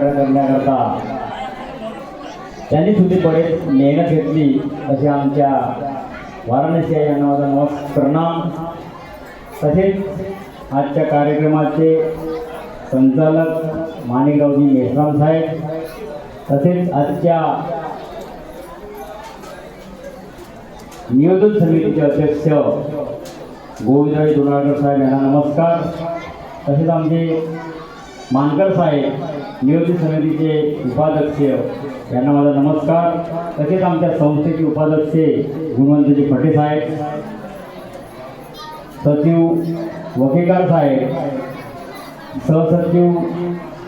करण्याकरता त्यांनी सुद्धा बरेच मेहनत घेतली. असे आमच्या वाराणसी यांना माझा नमस् प्रणाम. तसेच आजच्या कार्यक्रमाचे संचालक माणिकरावजी मेश्राम साहेब. तसेच आजच्या नियोजन समितीचे अध्यक्ष गोविंदराज दोनाळकर साहेब यांना नमस्कार. तसेच आमचे मानकर साहेब नियोजन समितीचे उपाध्यक्ष यांना माझा नमस्कार. तसेच आमच्या संस्थेचे उपाध्यक्ष गुणवंतजी फटे साहेब सचिव वकेकार साहेब सहसचिव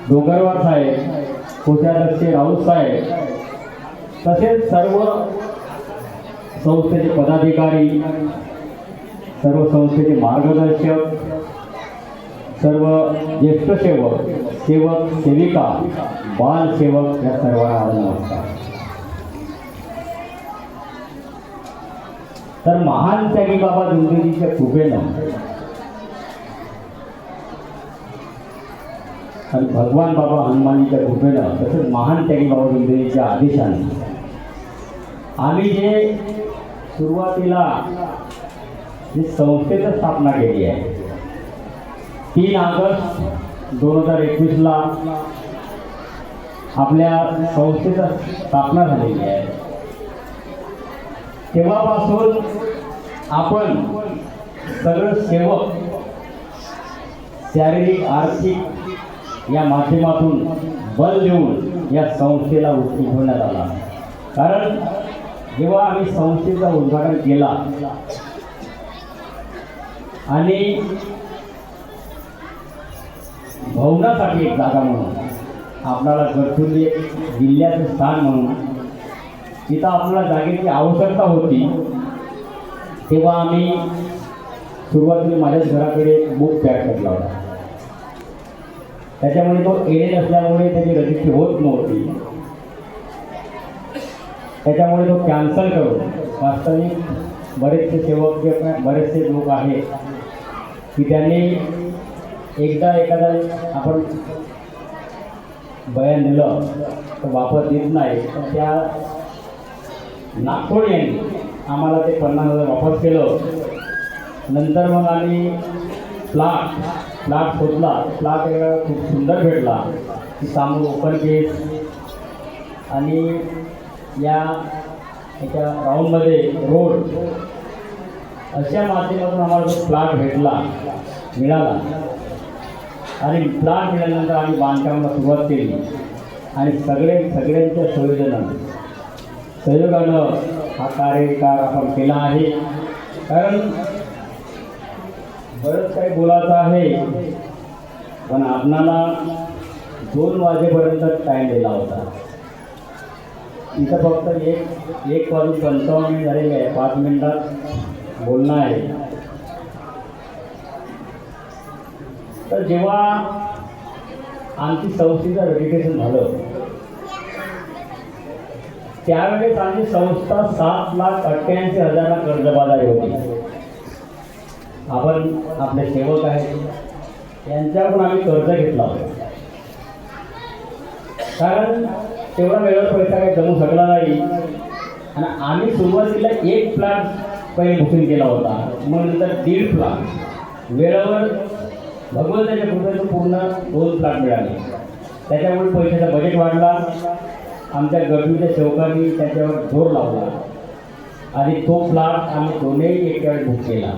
डोंगरवार साहेब कोषाध्यक्ष राऊत साहेब तसेच सर्व संस्थेचे पदाधिकारी सर्व संस्थेचे मार्गदर्शक सर्व ज्येष्ठ सेवक सेवक सेविका बालसेवक या सर्वांना माझा नमस्कार. तर महान त्यागी बाबा दुर्गजीच्या कृपेनं आणि भगवान बाबा हनुमानजीच्या कृपेनं तसंच महान त्यागी बाबा दुर्गजीच्या आदेशाने आम्ही जे सुरुवातीला जी संस्थेचं स्थापना केली आहे तीन ऑगस्ट दोन हजार एकवीसला आपल्या संस्थेचा स्थापना झालेली आहे. तेव्हापासून आपण सगळं सेवक शारीरिक आर्थिक या माध्यमातून बल देऊन या संस्थेला उठवण्यात आला. कारण जेव्हा आम्ही संस्थेचा उद्घाटन केला आणि भवनासाठी एक जागा म्हणून. आपल्याला गडचिरोली जिल्ह्याचं स्थान म्हणून. तिथं आपल्याला जागेची आवश्यकता होती. तेव्हा आम्ही सुरुवातीला माझ्याच घराकडे बुक तयार केला होता. त्याच्यामुळे तो एडे असल्यामुळे त्याची रजिस्ट्री होत नव्हती. त्याच्यामुळे तो कॅन्सल करून वास्तविक बरेचसे सेवक जे बरेचसे लोक आहेत की त्यांनी एकदा एखादा आपण बयान दिलं तर वापर देत नाही तर त्या नागपूर यांनी आम्हाला ते पन्नास हजार वापस केलं. नंतर मग आम्ही प्लाट प्लाट शोधला. प्लाट खूप सुंदर भेटला. की सामोर ओपन केस आणि या एका राऊंडमध्ये रोड अशा माध्यमातून आम्हाला प्लाट भेटला मिळाला. आणि प्लाट मिळाल्यानंतर आम्ही बांधकामाला सुरुवात केली. आणि सगळे सगळ्यांच्या संयोजनानं संयोगानं हा कार्यकार आपण केला आहे. कारण बरंच काही बोलायचं आहे पण आपणाला दोन वाजेपर्यंत टाईम दिला होता. इथं फक्त एक एक वाजून पंचावन्न मिनिट झालेले आहे पाच मिनिटात बोलणं आहे. तर जेव्हा आमची संस्थेचं रजिस्ट्रेशन झालं त्यावेळेस आमची संस्था सात लाख अठ्ठ्याऐंशी हजाराला कर्जबाजारी होती. आपण आपले सेवक आहेत यांच्याकडून आम्ही कर्ज घेतला होता. कारण तेवढा वेळेवर पैसा काही जमू शकला नाही. आणि आम्ही सुरुवातीला एक प्लॅट पहिले बुकिंग केला होता. मग नंतर दीड प्लॅट वेळेवर भगवंताच्या कृपेचं पूर्ण दोन प्लॉट मिळाले. त्याच्यामुळे पैशाचा बजेट वाढला. आमच्या गरजूच्या सेवकांनी त्याच्यावर जोर लावला. आणि तो प्लॉट आम्ही दोन्ही एकट्यावर बुक केला.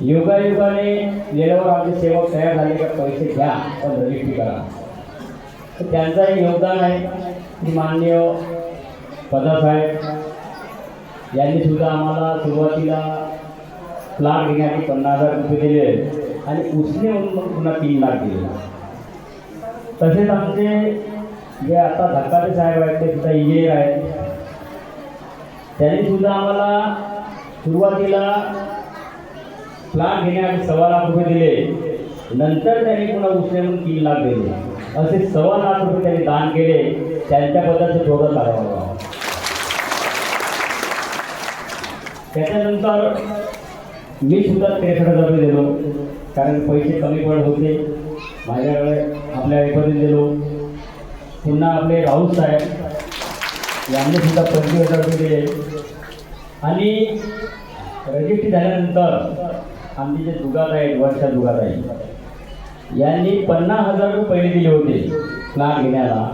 योगायोगाने गेल्यावर आमचे सेवक तयार झाले का पैसे घ्या पण रजिस्ट्री करा. तर त्यांचंही योगदान आहे. की माननीय पदासाहेब यांनी सुद्धा आम्हाला सुरुवातीला प्लॉट घेण्यासाठी पन्नास हजार रुपये दिले. आणि उसने म्हणून मग पुन्हा तीन लाख दिले. तसेच आमचे जे आता धक्काचे साहेब आहेत ते सुद्धा इंजिनियर आहेत. त्यांनी सुद्धा आम्हाला सुरुवातीला प्लाट घेण्यासाठी सव्वा लाख रुपये दिले. नंतर त्यांनी पुन्हा उसने म्हणून तीन लाख दिले. असे सव्वा लाख रुपये त्यांनी दान केले. त्यांच्याबद्दलचं थोडं सांगावं त्याच्यानंतर मी सुद्धा त्रेसष्ट हजार रुपये दिलो. कारण पैसे कमी पडत होते. माझ्याकडे आपल्या एकत्रित लोक. पुन्हा आपले राऊत साहेब. यांनी सुद्धा पंचवीस हजार रुपये दिले. आणि रजिस्ट्री झाल्यानंतर आमचे जे दुकान आहे वर्षा दुगात आहेत यांनी पन्नास हजार रुपये पहिले दिले होते प्लॅन घेण्याला.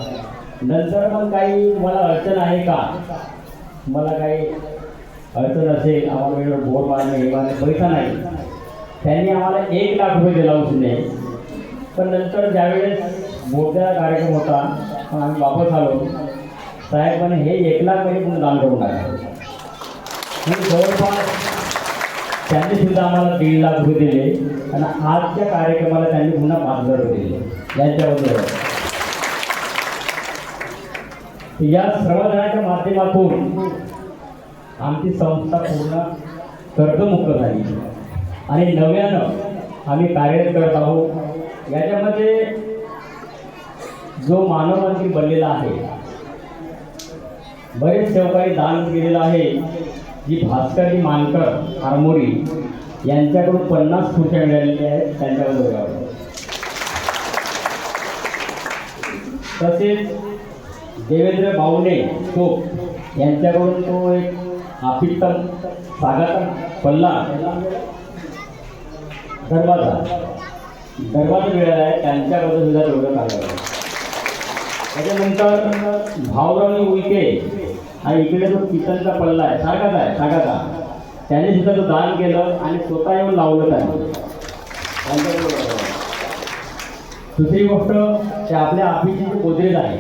नंतर मग काही तुम्हाला अडचण आहे का? मला काही अडचण असेल आम्हाला वेळेवर बोर मारणे हे मारणे पैसा नाही. त्यांनी आम्हाला एक लाख रुपये दिला उसने पण नंतर ज्यावेळेस मोठा कार्यक्रम होता पण आम्ही वापस आलो. साहेब म्हणे हे एक लाखमध्ये पुन्हा दान करून टाका. मग जवळपास त्यांनी सुद्धा आम्हाला दीड लाख रुपये दिले आणि आजच्या कार्यक्रमाला त्यांनी पुन्हा पाच हजार रुपये दिले. यांच्याबद्दल या श्रमदानाच्या माध्यमातून आमची संस्था पूर्ण कर्जमुक्त झाली. आणि नव्यानं आम्ही कार्यरत करत आहोत. याच्यामध्ये जो मानव बनलेला आहे बरेच सेवकांनी दान केलेलं आहे जी भास्करजी मानकर आरमोरी यांच्याकडून पन्नास खुर्च्या मिळालेल्या आहेत त्यांच्याकडून तसेच देवेंद्र बावणे तो यांच्याकडून तो एक आपित्तम सागातम पल्ला दरवाजा. दरवाजा मिळाला आहे. त्यांच्याबद्दल सुद्धा तेवढं सांगावं त्याच्यानंतर भावरावणी उईके. हा इकडे जो किचनचा पल्ला आहे. सागाचा आहे सागाचा. त्यांनी सुद्धा तो दान केलं आणि स्वतः येऊन लावलं त्याने. दुसरी गोष्ट ते आपल्या ऑफिसचे जे गोदरेज आहे.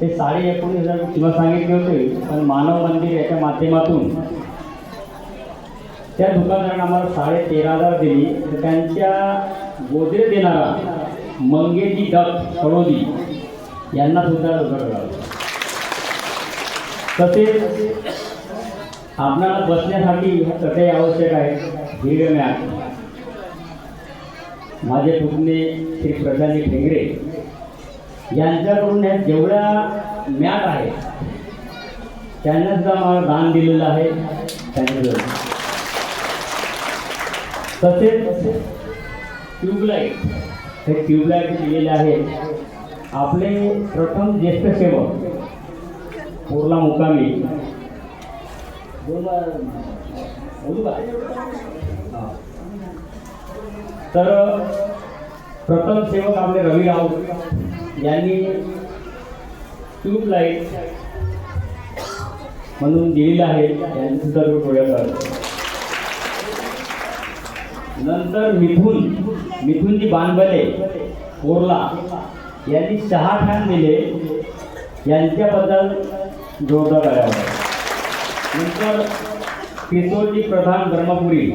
ते साडे एकोणीस हजार किंवा सांगितले होते पण मानव मंदिर याच्या माध्यमातून त्या दुकानदारांना आम्हाला साडे तेरा हजार दिली. तर त्यांच्या गोदरे देणारा मंगेजी डक सरोदी यांना सुद्धा रोजगार मिळाला. तसेच आपणाला बसण्यासाठी कसे आवश्यक आहे दीड मॅट माझे पुतणे श्री प्रशांत ठेंगरे यांच्याकडून ह्या जेवढ्या मॅट आहेत त्यांना सुद्धा मला दान दिलेलं आहे. त्यांच्या तसेच ट्यूबलाईट हे ट्यूबलाईट दिलेले आहे. आपले प्रथम ज्येष्ठ सेवक पूर्ला मुकामी. बोल हां. तर प्रथम सेवक आपले रवी राऊत यांनी ट्यूबलाईट म्हणून दिलेलं आहे. यांनी सुद्धा थोड्या नंतर मिथून मिथुनजी बानबले कोरला यांनी सहा ठाण दिले. यांच्याबद्दल जोरदार करावा नंतर पितोळजी प्रधान ब्रह्मपुरी.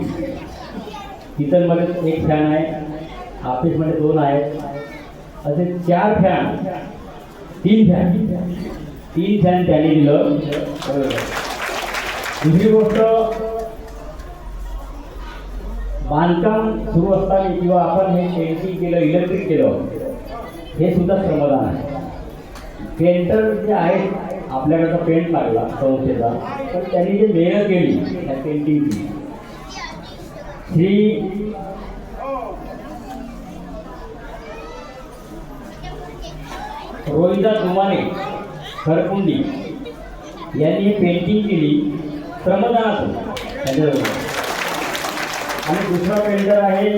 किचनमध्ये एक फॅन आहे. ऑफिसमध्ये दोन आहेत. असे चार फॅन तीन फॅन तीन फॅन त्यांनी दिलं. दुसरी गोष्ट बांधकाम सुरू असताना किंवा आपण हे पेंटिंग केलं इलेक्ट्रिक केलं हे सुद्धा श्रमदान आहे. पेंटर जे आहेत आपल्याकडचा पेंट लागला संस्थेचा तर त्यांनी जे मेहनत केली त्या पेंटिंगची श्री रोहिदा दुमाने खरकुंडी यांनी पेंटिंग केली श्रमदानातून त्याच्याबरोबर आणि दुसरा पेंटर आहे